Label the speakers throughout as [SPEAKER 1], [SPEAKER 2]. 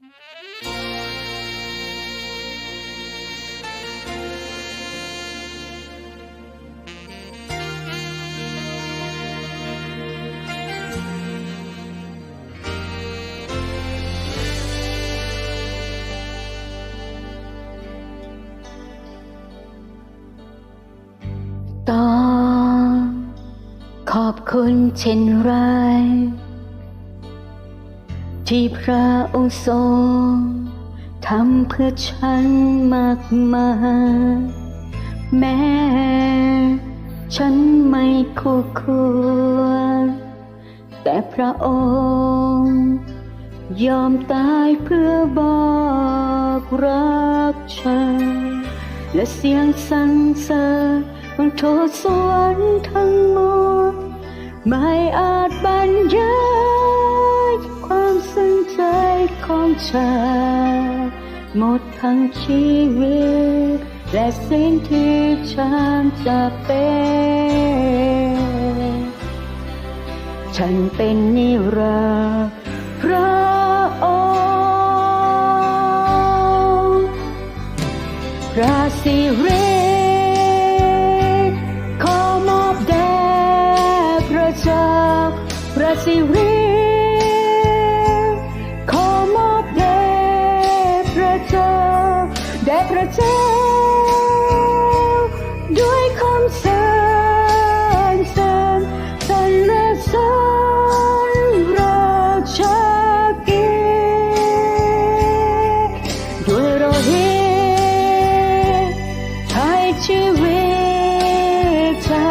[SPEAKER 1] ต้องขอบคุณเช่นไร ที่พระองค์ทรงทำเพื่อฉันมากมายแม้ฉันไม่คู่ควร แต่พระองค์ ยอมตายเพื่อบอกรักฉัน และเสียงสรรเสริญของโทษสวรรค์ทั้งหมดไม่อาจบรรยาย ขอหมดทั้งชีวิต และสิ่งที่ฉันจะเป็น ฉันเป็นนิรันดร์พระองค์พระสิริขอมอบแด่พระเจ้าพระสิริ เจ้าแด่พระเจ้า ด้วยคำสรรเสริญสรรเสริญราชากิด้วยโลหิตให้ชีวิตฉั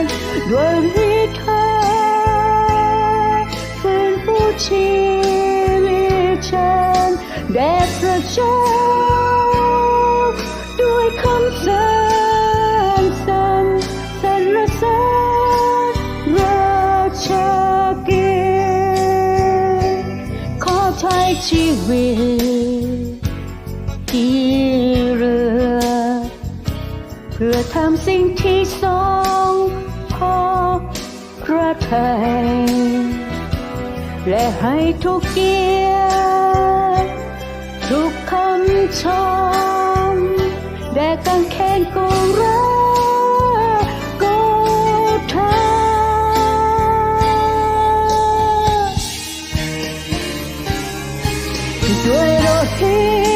[SPEAKER 1] นด้วยฤทธิ์ฟื้นฟูชี พระเจ้าด้วยคำสรรสริญสรรเสริญราชากิจขอใช้ชีวิตที่เรือเพื่อทำสิ่งที่ทรงพอพระทัยและให้ทุกเกี อด้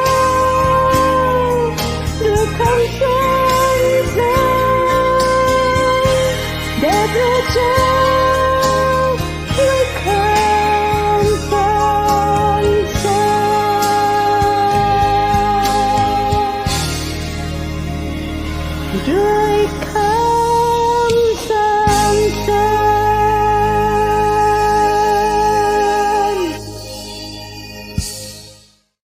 [SPEAKER 1] ำส